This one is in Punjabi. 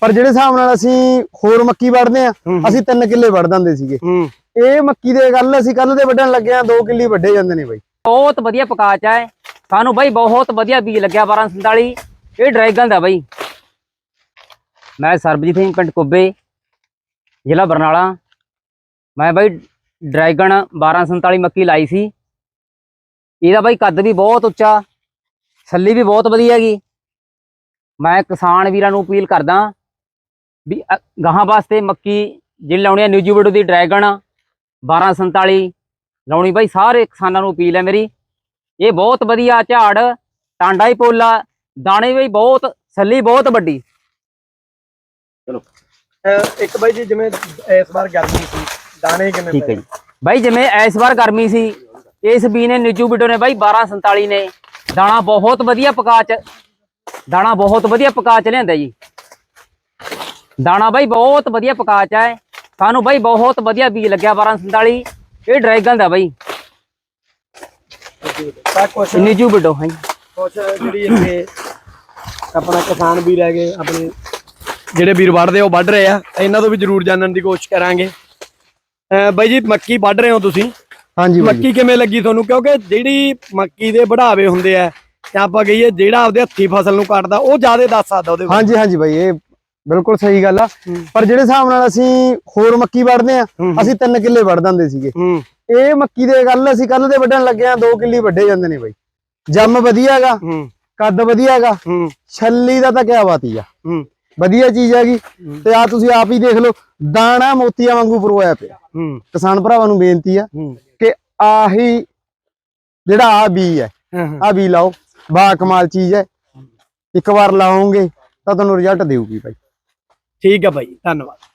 ਪਰ ਜਿਹੜੇ ਹਿਸਾਬ ਨਾਲ ਅਸੀਂ ਹੋਰ ਮੱਕੀ ਵੜਦੇ ਆ। ਅਸੀਂ 3 ਕਿੱਲੇ ਵੜ ਦਿੰਦੇ ਸੀਗੇ। ਇਹ ਮੱਕੀ ਦੇ ਗੱਲ ਅਸੀਂ ਕੱਲ ਦੇ ਵੱਢਣ ਲੱਗੇ ਆ 2 ਕਿੱਲੇ ਵੱਢੇ ਜਾਂਦੇ ਨੇ ਬਾਈ। ਬਹੁਤ ਵਧੀਆ ਪਕਾਚ ਹੈ ਸਾਨੂੰ ਬਾਈ ਬਹੁਤ ਵਧੀਆ ਬੀਜ ਲੱਗਿਆ 1247 ਇਹ ਡਰੈਗਨ ਦਾ ਬਾਈ। ਮੈਂ ਸਰਬਜੀਤ ਸਿੰਘ ਪਿੰਡ ਕੁੱਬੇ ਜ਼ਿਲ੍ਹਾ ਬਰਨਾਲਾ। ਮੈਂ ਬਾਈ ਡਰੈਗਨ 1247 ਮੱਕੀ ਲਾਈ ਸੀ। ਇਹਦਾ ਬਾਈ ਕੱਦ ਵੀ ਬਹੁਤ ਉੱਚਾ ਛੱਲੀ ਵੀ ਬਹੁਤ ਵਧੀਆ ਹੈਗੀ। ਮੈਂ ਕਿਸਾਨ ਵੀਰਾਂ ਨੂੰ ਅਪੀਲ ਕਰਦਾ ਵੀ ਗਾਹਾਂ ਵਾਸਤੇ ਮੱਕੀ ਜਿਹੜੀ ਲਾਉਣੀ ਹੈ ਨਿਊਜੀ ਵੀਡੋ ਦੀ ਡਰੈਗਨ 1247 ਲਾਉਣੀ ਬਾਈ ਸਾਰੇ ਕਿਸਾਨਾਂ ਨੂੰ ਅਪੀਲ ਹੈ ਮੇਰੀ। ਇਹ ਬਹੁਤ ਵਧੀਆ ਝਾੜ ਟਾਂਡਾ ਹੀ ਪੋਲਾ ਦਾਣੇ ਵੀ ਬਹੁਤ ਛੱਲੀ ਬਹੁਤ ਵੱਡੀ। ਅਹ ਇੱਕ ਬਾਈ ਜੀ ਜਿਵੇਂ ਇਸ ਵਾਰ ਗਰਮੀ ਸੀ ਦਾਣੇ ਕਿਵੇਂ ਠੀਕ ਹੈ ਜੀ। ਬਾਈ ਜਿਵੇਂ ਇਸ ਵਾਰ ਗਰਮੀ ਸੀ ਇਸ ਬੀ ਨੇ ਨਿੱਜੂ ਬਿੱਡੋ ਨੇ ਬਾਈ 1247 ਨੇ। ਦਾਣਾ ਬਹੁਤ ਵਧੀਆ ਪਕਾ ਚ ਦਾਣਾ ਬਹੁਤ ਵਧੀਆ ਪਕਾ ਚ ਲਿਆਂਦਾ ਜੀ। ਦਾਣਾ ਬਾਈ ਬਹੁਤ ਵਧੀਆ ਪਕਾ ਚ ਹੈ। ਸਾਨੂੰ ਬਾਈ ਬਹੁਤ ਵਧੀਆ ਬੀਜ ਲੱਗਿਆ 1247 ਇਹ ਡਰੈਗਨ ਦਾ ਬਾਈ। ਤਾਂ ਕੁਛ ਨਿੱਜੂ ਬਿੱਡੋ ਹਾਂ ਜੀ। ਕੁਛ ਜਿਹੜੀ ਇੱਥੇ ਆਪਣਾ ਕਿਸਾਨ ਵੀਰ ਹੈਗੇ ਆਪਣੇ ਜਿਹੜੇ ਵੀਰ ਵੱਢਦੇ ਆ, ਉਹ ਵੱਢ ਰਹੇ ਆ। ਇਹਨਾਂ ਤੋਂ ਵੀ ਜ਼ਰੂਰ ਜਾਣਨ ਦੀ ਕੋਸ਼ਿਸ਼ ਕਰਾਂਗੇ। ਅਹ ਬਾਈ ਜੀ ਮੱਕੀ ਵੱਢ ਰਹੇ ਹੋ ਤੁਸੀਂ? ਹਾਂਜੀ ਮੱਕੀ ਕਿਵੇਂ ਲੱਗੀ ਤੁਹਾਨੂੰ? ਕਿਉਂਕਿ ਜਿਹੜੀ ਮੱਕੀ ਦੇ ਵਢਾਵੇ ਹੁੰਦੇ ਆ ਤੇ ਆਪਾਂ ਕਹੀਏ ਜਿਹੜਾ ਆਪਦੇ ਹੱਥੀ ਫਸਲ ਨੂੰ ਕੱਟਦਾ ਉਹ ਜ਼ਿਆਦਾ ਦੱਸ ਸਕਦਾ ਉਹਦੇ ਬਾਰੇ। ਹਾਂਜੀ ਹਾਂਜੀ ਬਾਈ ਇਹ ਬਿਲਕੁਲ ਸਹੀ ਗੱਲ ਆ। ਹੂੰ। ਪਰ ਜਿਹੜੇ ਹਿਸਾਬ ਨਾਲ ਅਸੀਂ ਹੋਰ ਮੱਕੀ ਵੜਦੇ ਆ ਹੂੰ। ਅਸੀਂ 3 ਕਿੱਲੇ ਵੜ ਦਿੰਦੇ ਸੀਗੇ। ਹੂੰ। ਇਹ ਮੱਕੀ ਦੇ ਗੱਲ ਅਸੀਂ ਕੱਲ ਦੇ ਵੱਢਣ ਲੱਗੇ ਆ 2 ਕਿੱਲੇ ਵੱਢੇ ਜਾਂਦੇ ਨੇ ਬਾਈ। ਜੰਮ ਵਧੀਆ ਹੈਗਾ ਹੂੰ। ਕੱਦ ਵਧੀਆ ਹੈਗਾ ਹੂੰ। ਛੱਲੀ ਦਾ ਤਾਂ ਕਿਆ ਬਾਤ ਹੀ ਆ। ਹੂੰ। ਵਧੀਆ ਚੀਜ਼ ਹੈਗੀ। ਤੇ ਆ ਤੁਸੀਂ ਆਪ ਹੀ ਦੇਖ ਲਓ ਦਾਣਾ ਮੋਤੀਆਂ ਵਾਂਗੂ ਪਰੋਇਆ ਪਿਆ। ਹੂੰ। ਕਿਸਾਨ ਭਰਾਵਾਂ ਨੂੰ ਬੇਨਤੀ ਆ ਹੂੰ। ਕਿ ਆਹੀ ਜਿਹੜਾ ਆ ਬੀ ਹੈ ਹਾਂ, ਹਾਂ। ਆ ਬੀ ਲਾਓ। ਬਾ ਕਮਾਲ ਚੀਜ਼ ਹੈ। ਇੱਕ ਵਾਰ ਲਾਓਗੇ ਤਾਂ ਤੁਹਾਨੂੰ ਰਿਜ਼ਲਟ ਦੇਊਗੀ ਭਾਈ। ਠੀਕ ਹੈ ਭਾਈ, ਧੰਨਵਾਦ।